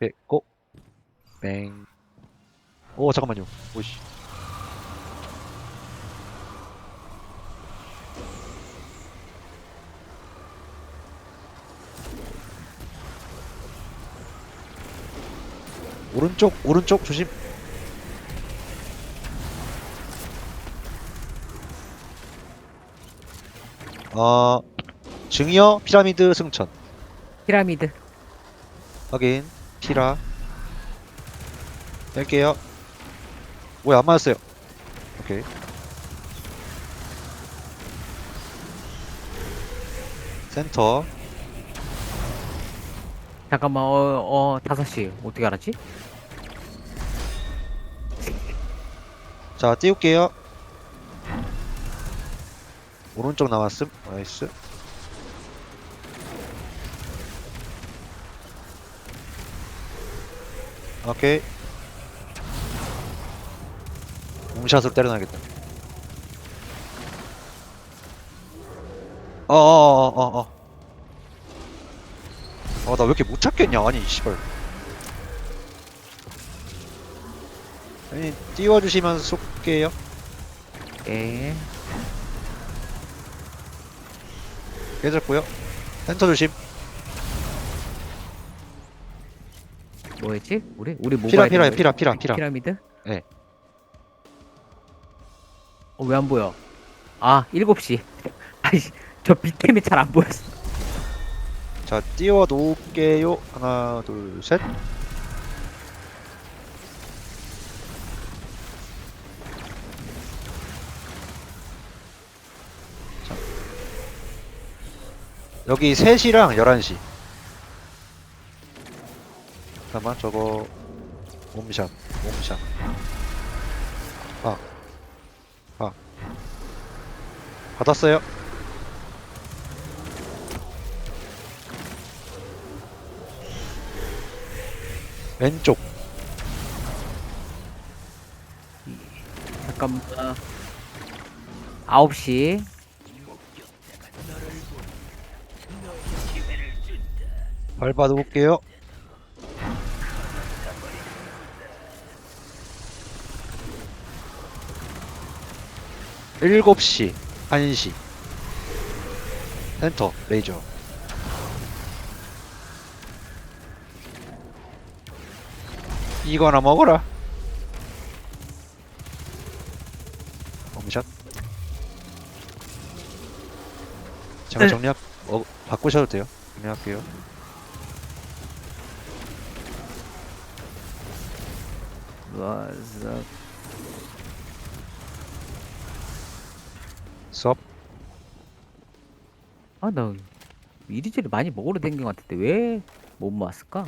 오케이, 고! 뱅. 오, 잠깐만요. 오씨. 오른쪽, 오른쪽 조심. 어, 증여 피라미드 승천. 피라미드. 확인. 피라. 뺄게요. 뭐야, 안 맞았어요. 오케이. 센터. 잠깐만, 어, 어, 5시. 어떻게 알았지? 자, 띄울게요. 오른쪽 남았음. 나이스. 오케이. 몸샷으로 때려놔야겠다. 어어어어어. 어, 어, 나왜 이렇게 못 찾겠냐? 아니, 씨발. 아니, 띄워주시면 쏠게요. 예. 깨졌고요. 센터 조심. 뭐였지? 우리? 우리 뭐 피라, 봐야 피라요, 되는 피라? 피라, 피라. 피라미드? 네. 어, 왜 안 보여? 아, 7시. 아이씨, 저 밑에미 잘안 보였어. 자, 띄워 놓을게요. 하나, 둘, 셋. 자. 여기 3시랑 11시. 잠깐만, 저거, 몸샷, 몸샷. 아, 아. 받았어요. 왼쪽. 잠깐만. 9시. 밟아 놓을게요. 일곱 시, 한 시. 센터, 레이저. 이거나 먹어라. 홈샷. 제가 네. 정리할, 어, 바꾸셔도 돼요. 정리할게요. 와서 아, 나 이리저리 많이 먹으러 댕긴 것 같은데 왜 못 모았을까?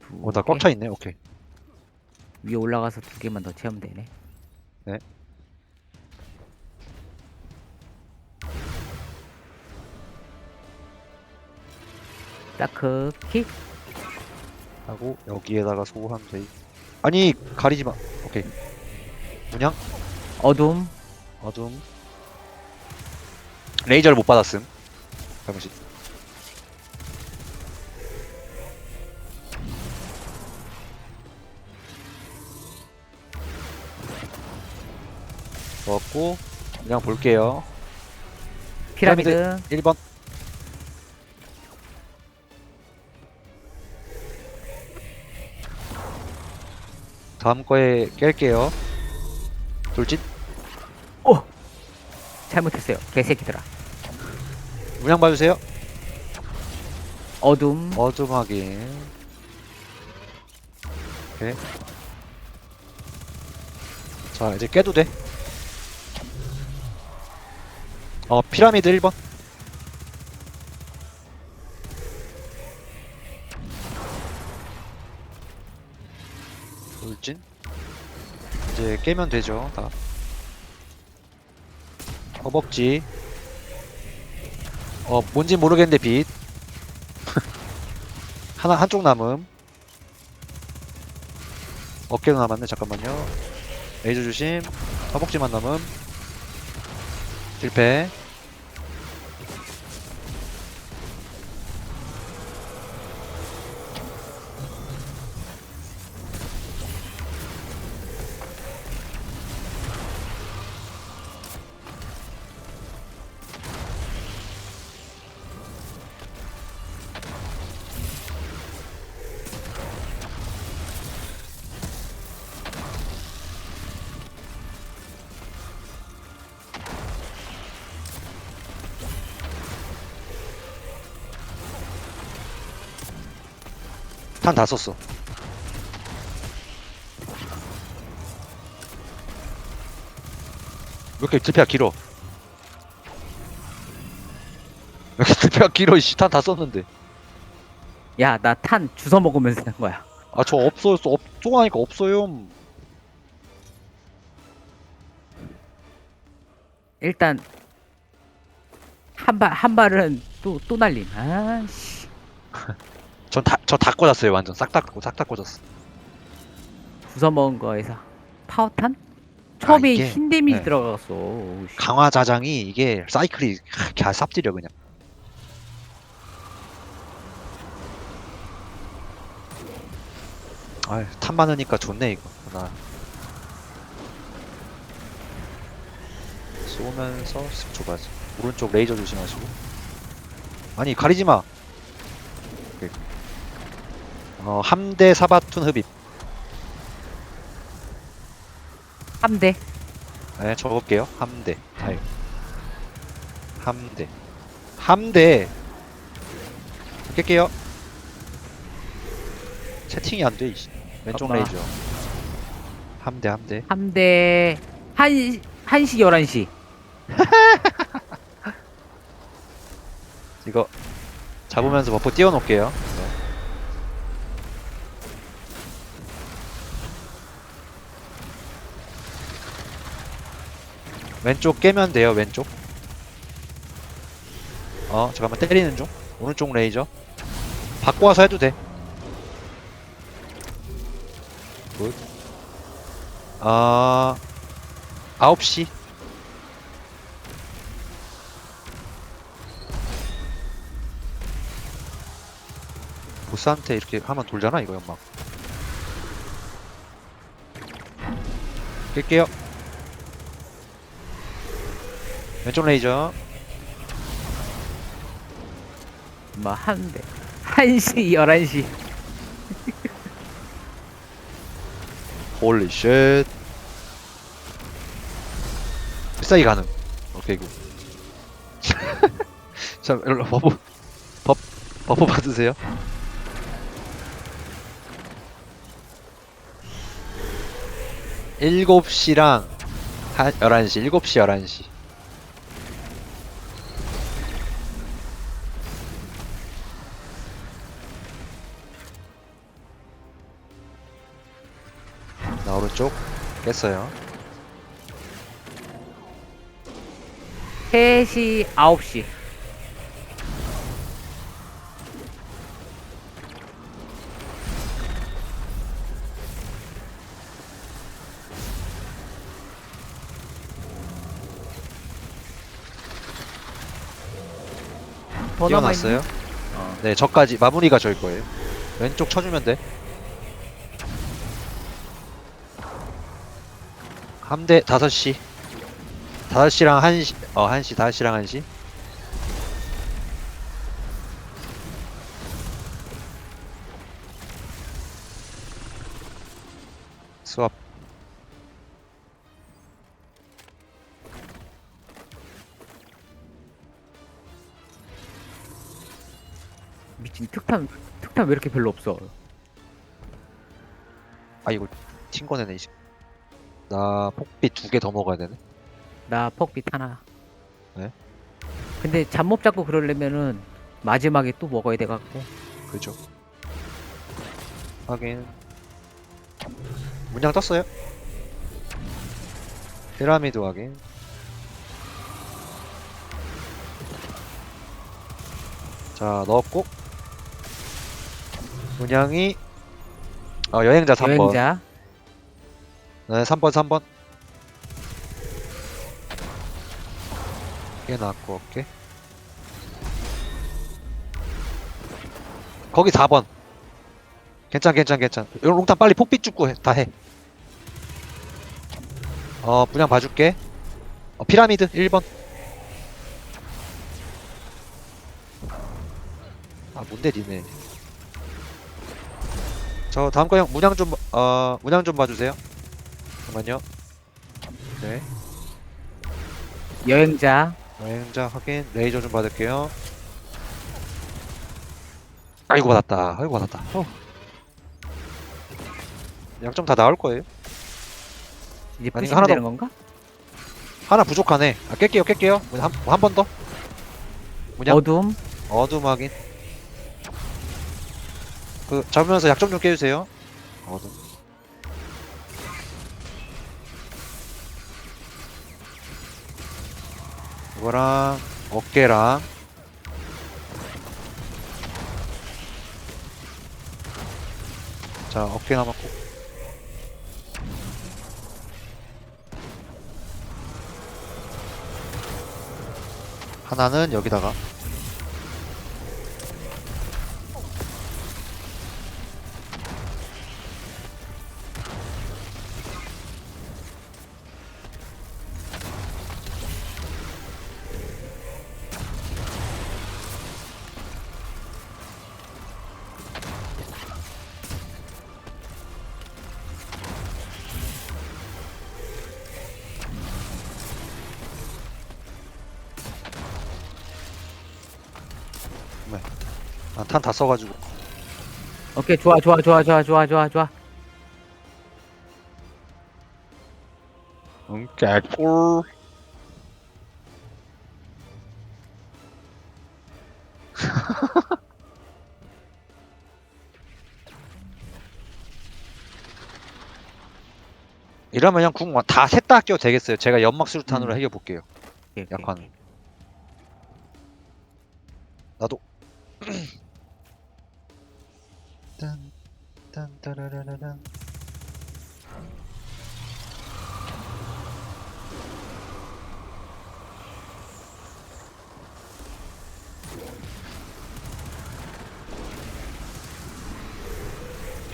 두 어, 나 개? 꽉차 있네. 오케이. 위에 올라가서 두 개만 더 채우면 되네. 네. 다크 킥. 하고 여기에다가 소환 돼. 아니 가리지 마. 오케이. 문양 어둠. 어둠. 레이저를 못 받았음. 잠시. 넣었고 그냥 볼게요. 피라미드. 1번. 다음 거에 깰게요. 돌진. 오! 잘못했어요. 개새끼들아. 문양 봐주세요. 어둠. 어둠 확인. 오케이. 자, 이제 깨도 돼. 어, 피라미드 1번. 돌진. 이제 깨면 되죠, 다. 허벅지. 어, 뭔지 모르겠는데 빛. 하나 한쪽 남음. 어깨도 남았네 잠깐만요. 레이저 조심. 허벅지만 남음. 실패 탄 다 썼어. 왜 이렇게 딜피가 길어? 왜 이렇게 딜피가 길어? 이씨 탄다 썼는데. 야 나 탄 주워 먹으면서 산 거야 아 저 없어요. 없, 쏘가니까 없어요. 일단 한 발 한 발은 또 또 날림 아씨 전 다 저 다 꽂았어요. 완전 싹다 싹다 꽂았어. 주워 먹은 거에서 파워탄? 처음에 아, 이게- 흰 데미지 네. 들어갔어 오우, 씨. 강화 자장이 이게 사이클이 개 삽질이야 그냥. 아탄 많으니까 좋네 이거 하나. 쏘면서 쓱 줘봐야지. 오른쪽 레이저 조심하시고. 아니 가리지 마. 어 함대 사바툰 흡입. 함대 네, 적을게요. 함대. 타입. 함대. 함대. 깰게요. 채팅이 안 돼, 이씨. 왼쪽 잠깐만. 레이저. 함대, 함대. 함대 한 1시 11시 이거 잡으면서 버프 띄워놓을게요. 네. 왼쪽 깨면 돼요, 왼쪽. 어, 잠깐만 때리는 중. 오른쪽 레이저. 바꿔와서 해도 돼. 굿. 아, 9시. 보스한테 이렇게 하면 돌잖아 이거 연막 깰게요 왼쪽 레이저. 뭐 함대 1시 11시. 홀리 쉣 비싸게 가능. 오케이 굿. 자, 일로 버프 버, 버프 받으세요. 일곱 시랑 한 11시, 7시, 11시. 나 오른쪽 깼어요. 3시 9시 더 남아있네. 어. 네, 저까지 마무리가 저일 거예요. 왼쪽 쳐주면 돼. 함대 5시. 5시랑 1시, 어, 1시, 5시랑 1시. 수압. 미친 특탄 특탄 왜 이렇게 별로 없어 아, 이거 튕거네네, 이제. 나 폭빛 두개 더 먹어야 되네. 나 퍽빛 하나 네? 근데 잠 못 잡고 그러려면은 마지막에 또 먹어야 돼갖고 그죠. 확인. 문양 떴어요. 피라미드 확인. 자, 넣었고. 문양이 어, 여행자 3번. 여행자 네, 3번, 3번. 깨 나왔고, 오케이. 거기 4번. 괜찮, 괜찮, 괜찮. 롱탄 빨리 폭빛 죽고 해, 다 해. 어, 분양 봐줄게. 어, 피라미드 1번. 아, 뭔데, 니네. 저 다음 거 형, 문양 좀, 어, 문양 좀 봐주세요. 잠깐만요. 네. 여행자 여행자 확인. 레이저 좀 받을게요. 아이고 받았다. 아이고 받았다. 어. 약점 다 나올 거예요. 이제 아니, 하나 더- 되는 건가? 하나 부족하네. 아, 깰게요, 깰게요. 한번 더. 문양 어둠. 어둠 확인. 그 잡으면서 약점 좀 깨주세요. 어둠. 이거랑 어깨랑 자 어깨 남았고. 하나는 여기다가 아, 탄 다 써가지고 오케이 좋아 좋아 좋아 좋아 좋아 좋아 좋아. 응 개꿀 이러면 그냥 궁다셋 다 아껴도 되겠어요 제가 연막 수류탄으로 음. 해결 볼게요 오케이, 오케이, 약간. 오케이. 나도 딴, 딴, 따라라라란.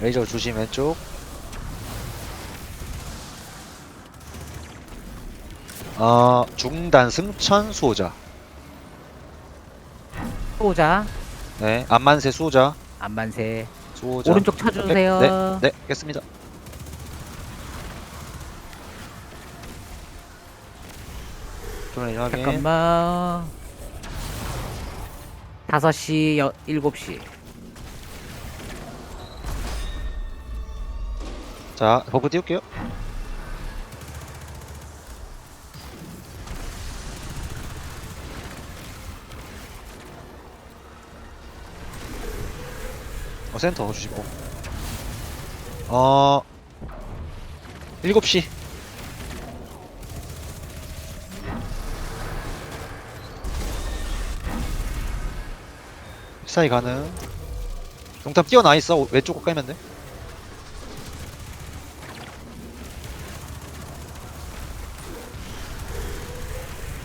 레이저 조심 왼쪽 어 중단 승천 수호자 수호자 네 안만세 수호자 안만세. 수호자 오른쪽 쳐주세요. 네, 네. 좀 확인. 잠깐만. 5시, 여, 7시. 자, 버프 띄울게요. 어, 센터 주시고. 어, 7시. 사이 가능. 동탑 뛰어나 있어. 왼쪽 거 깔면 돼.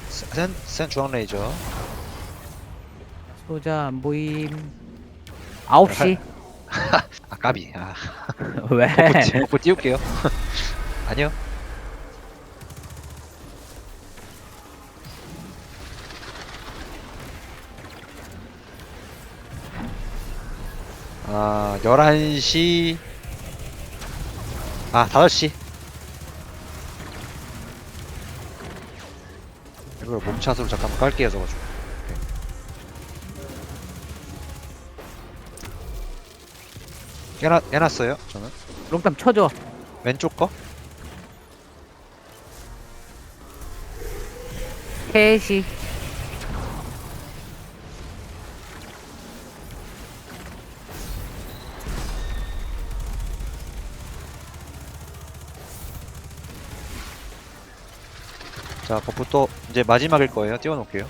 센, 센 중앙 레이저. 수호자 안 보임. 9시. 아, 까비. 아, 왜? 버프, 띄- 버프 띄울게요. 아니요. 아, 11시. 아, 5시. 이걸 몸샷으로 잠깐만 깔게요, 저가지 깨놨, 깨놨어요, 저는. 롱땀 쳐줘. 왼쪽 거? 3시. 자, 버프 또 이제 마지막일 거예요. 띄워놓을게요.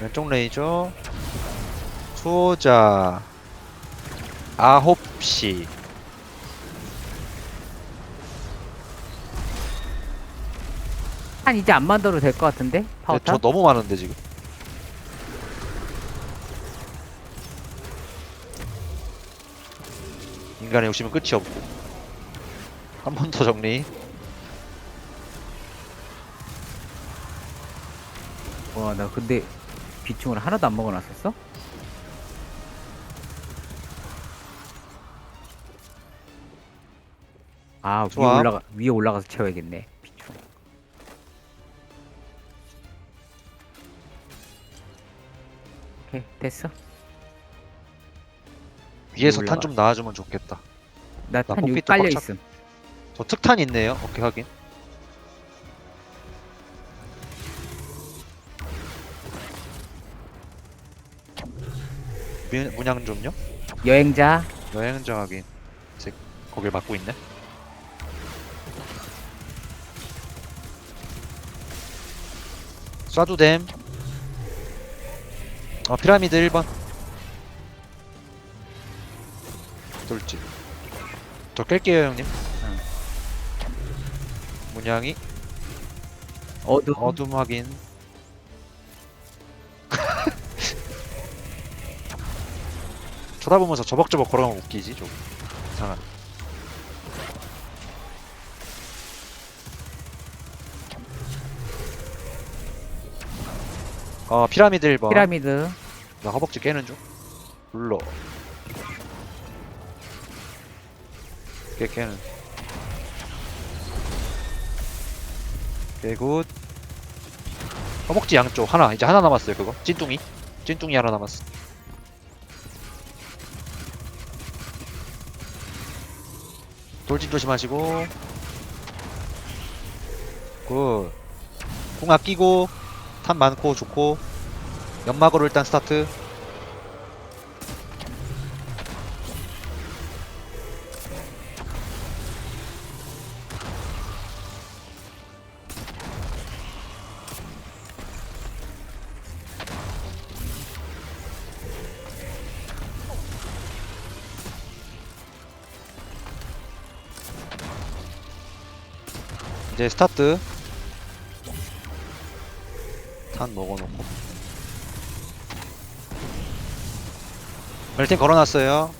왼쪽 레이저, 수호자, 아홉 시. 한 이제 안 만들어도 될 것 같은데? 저 파워탑? 너무 많은데 지금. 인간의 욕심은 끝이 없고. 한 번 더 정리. 와, 나 근데 비충을 하나도 안 먹어놨었어? 아, 위에 좋아. 올라가, 위에 올라가서 채워야겠네. 비충. 오케이, 됐어. 위에서 탄좀 나와주면 좋겠다. 나 탄 여기 kok피트 깔려 꽉 찼- 있음. 저 특탄 있네요. 오케이 확인. 문- 문양 좀요. 여행자 여행자 확인. 제 거길 막고 있네. 쏴도 됨. 어 피라미드 1번. 돌지. 저 깰게요 형님. 응. 문양이 어둠. 어둠 확인. 쳐다보면서 저벅저벅 걸어가면 웃기지 좀 이상한. 어 피라미드 1번. 피라미드. 나 허벅지 깨는 중. 눌러. 깨 깨는. 개굿. 허벅지 양쪽 하나 이제 하나 남았어요 그거 찐뚱이 찐뚱이 하나 남았어. 돌진 조심하시고. 굿. 궁 아끼고 탄 많고 좋고 연막으로 일단 스타트. 이제 스타트. 탄 먹어놓고. 멜팅 걸어놨어요.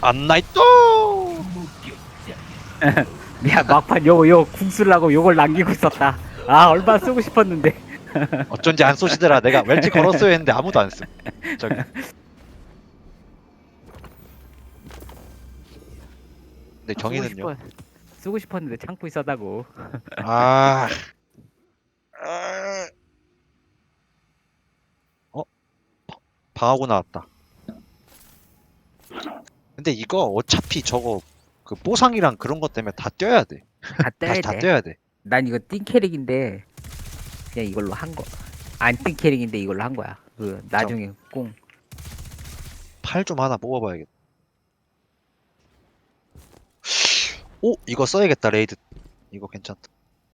안 나있또! 야 막판 요거 요 궁수라고 요걸 남기고 있었다. 아 얼마 쓰고 싶었는데. 어쩐지 안 쏘시더라. 내가 웰치 걸었어야 했는데 아무도 안 써. 저기. 근데 쓰고 정의는요? 싶어- 쓰고 싶었는데 참고 있었다고. 아. 아. 어? 바- 방하고 나왔다. 근데 이거 어차피 저거 그 뽀상이랑 그런 것 때문에 다 뛰어야 돼. 다 떼야 다시 다 돼. 뛰어야 돼. 난 이거 띵 캐릭인데 그냥 이걸로 한 거. 안 띵 캐릭인데 이걸로 한 거야. 그 나중에 꽁. 팔 좀 하나 뽑아봐야겠다. 오 이거 써야겠다 레이드. 이거 괜찮다.